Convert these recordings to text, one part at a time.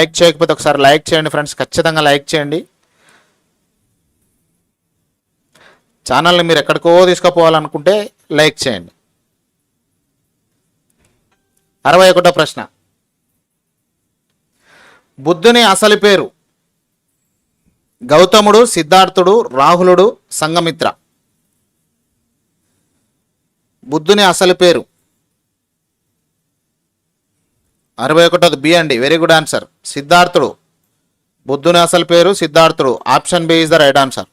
Like చేయకపోతే ఒకసారి like చేయండి ఫ్రెండ్స్ ఖచ్చితంగా లైక్ చేయండి. ఛానల్ని మీరు ఎక్కడికో తీసుకుపోవాలనుకుంటే లైక్ చేయండి. అరవై ఒకటో ప్రశ్న. బుద్ధుని అసలు పేరు? గౌతముడు సిద్ధార్థుడు రాహులుడు సంగమిత్ర బుద్ధుని అసలు పేరు? అరవై ఒకటోది బి అండి. వెరీ గుడ్ ఆన్సర్ సిద్ధార్థుడు. బుద్ధుని అసలు పేరు Siddharthudu. Option B is the right answer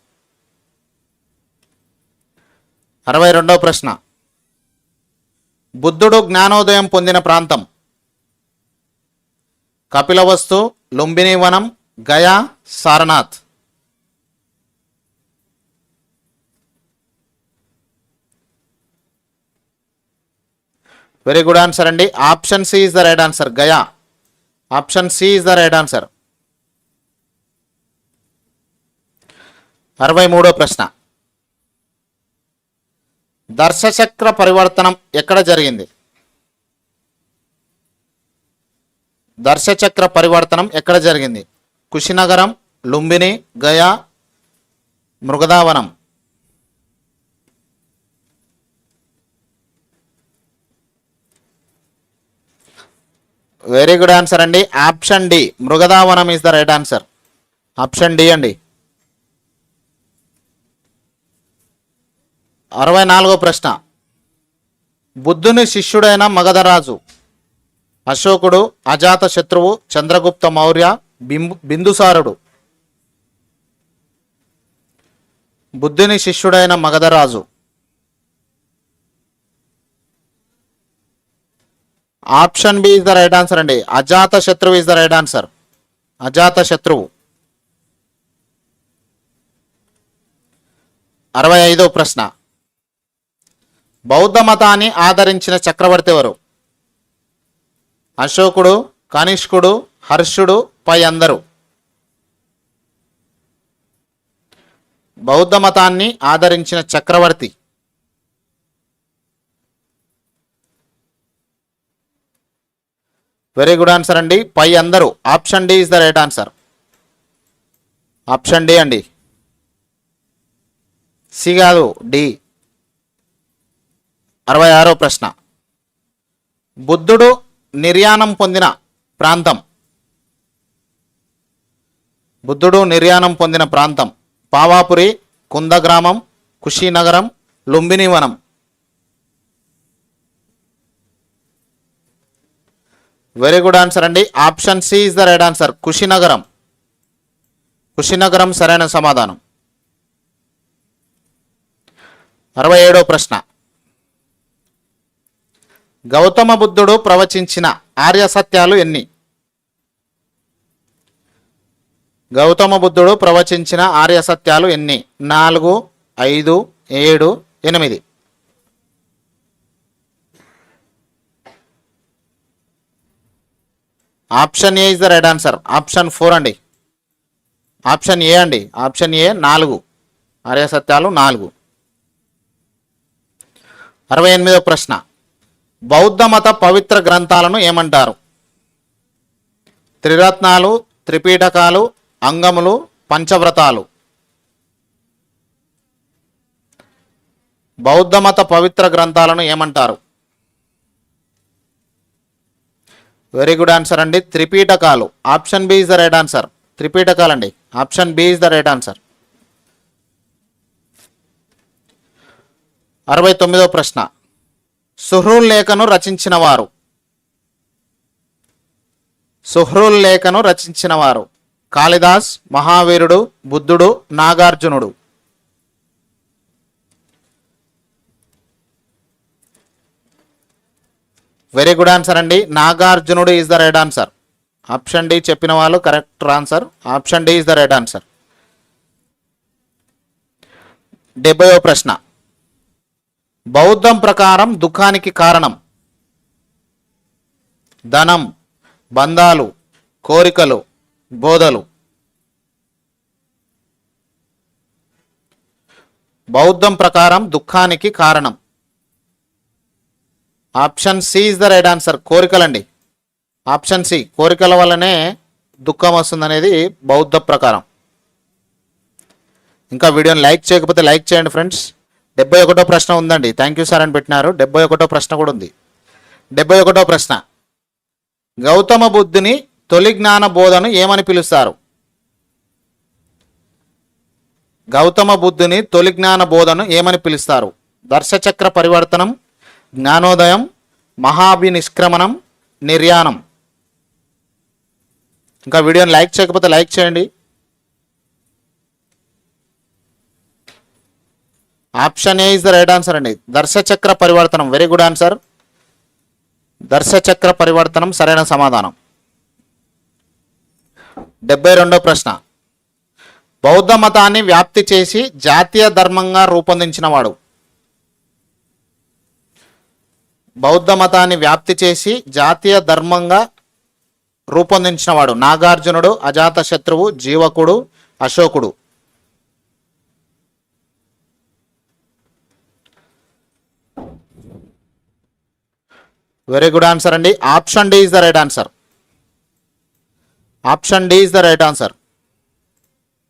అరవై రెండవ ప్రశ్న. బుద్ధుడు జ్ఞానోదయం పొందిన ప్రాంతం. కపిలవస్తు లుంబిని వనం Gaya Sarnath. Very good answer అండి option C is the right answer Gaya option C is the right answer అరవై మూడో ప్రశ్న. దర్శచక్ర పరివర్తనం ఎక్కడ జరిగింది? దర్శచక్ర పరివర్తనం ఎక్కడ జరిగింది? కుషినగరం Lumbini Gaya మృగదావనం. Very good answer అండి. Option D మృగదావనం is the right answer option D అండి. అరవై నాలుగో ప్రశ్న. బుద్ధుని శిష్యుడైన మగధరాజు అశోకుడు అజాత శత్రువు చంద్రగుప్త మౌర్య బింబు బిందుసారుడు. బుద్ధుని శిష్యుడైన మగధరాజు option B is the right answer అండి. అజాత శత్రువు ఇస్ ద రైట్ ఆన్సర్. అజాత శత్రువు. అరవై ఐదో ప్రశ్న. బౌద్ధ మతాన్ని ఆదరించిన చక్రవర్తి ఎవరు? అశోకుడు కనిష్కుడు హర్షుడు పై అందరు. బౌద్ధ మతాన్ని ఆదరించిన చక్రవర్తి. వెరీ గుడ్ ఆన్సర్ అండి పై అందరూ option D is the right answer option D అండి సి కాదు. డి అరవై ఆరో ప్రశ్న. బుద్ధుడు నిర్యాణం పొందిన ప్రాంతం. బుద్ధుడు నిర్యాణం పొందిన ప్రాంతం. పావాపురి కుందగ్రామం కుషీనగరం లుంబిని వనం. వెరీ గుడ్ ఆన్సర్ అండి option C is the right answer కుషినగరం కుషినగరం సరైన సమాధానం. అరవై ఏడో ప్రశ్న. గౌతమ బుద్ధుడు ప్రవచించిన ఆర్య సత్యాలు ఎన్ని? గౌతమ బుద్ధుడు ప్రవచించిన ఆర్య సత్యాలు ఎన్ని? నాలుగు ఐదు ఏడు ఎనిమిది. Option A is the right answer. Option four అండి. ఆప్షన్ ఏ అండి. ఆప్షన్ ఏ నాలుగు. ఆర్య సత్యాలు నాలుగు. అరవై ఎనిమిదో ప్రశ్న. బౌద్ధ మత పవిత్ర గ్రంథాలను ఏమంటారు? త్రిరత్నాలు త్రిపీఠకాలు అంగములు పంచవ్రతాలు. బౌద్ధ మత పవిత్ర గ్రంథాలను ఏమంటారు? వెరీ గుడ్ ఆన్సర్ అండి. త్రిపీఠకాలు option B is the right answer త్రిపీఠకాలు అండి option B is the right answer అరవై తొమ్మిదో ప్రశ్న. సుహ్రూల్ లేఖను రచించిన వారు సుహ్రూల్ లేఖను రచించిన వారు కాళిదాస్ మహావీరుడు బుద్ధుడు నాగార్జునుడు. వెరీ గుడ్ ఆన్సర్ అండి. నాగార్జునుడు is the right answer option D చెప్పిన వాళ్ళు correct answer option D is the right answer డెబ్బయో ప్రశ్న. బౌద్ధం ప్రకారం దుఃఖానికి కారణం. ధనం బంధాలు కోరికలు బోధలు. బౌద్ధం ప్రకారం దుఃఖానికి కారణం. Option C is the right answer కోరికలండి. Option C కోరికల వల్లనే దుఃఖం వస్తుందనేది బౌద్ధ ప్రకారం. ఇంకా వీడియోని లైక్ చేయకపోతే లైక్ చేయండి ఫ్రెండ్స్. డెబ్బై ఒకటో ప్రశ్న ఉందండి. థ్యాంక్ యూ సార్ అని పెట్టినారు. డెబ్బై ఒకటో ప్రశ్న కూడా ఉంది. డెబ్బై ఒకటో ప్రశ్న. గౌతమ బుద్ధుని తొలి జ్ఞాన బోధను ఏమని పిలుస్తారు? గౌతమ బుద్ధుని తొలి జ్ఞాన బోధను ఏమని పిలుస్తారు? దర్శచక్ర పరివర్తనం జ్ఞానోదయం మహాభినిష్క్రమణం నిర్యాణం. ఇంకా వీడియోని లైక్ చేయకపోతే లైక్ చేయండి. Option A is the right answer అండి. దర్శచక్ర పరివర్తనం. వెరీ గుడ్ ఆన్సర్ దర్శచక్ర పరివర్తనం సరైన సమాధానం. డెబ్బై రెండో ప్రశ్న. బౌద్ధ మతాన్ని వ్యాప్తి చేసి జాతీయ ధర్మంగా రూపొందించినవాడు. బౌద్ధ మతాన్ని వ్యాప్తి చేసి జాతీయ ధర్మంగా రూపొందించినవాడు. నాగార్జునుడు అజాతశత్రువు జీవకుడు అశోకుడు. వెరీ గుడ్ ఆన్సర్ అండి. Option D is the right answer option D is the right answer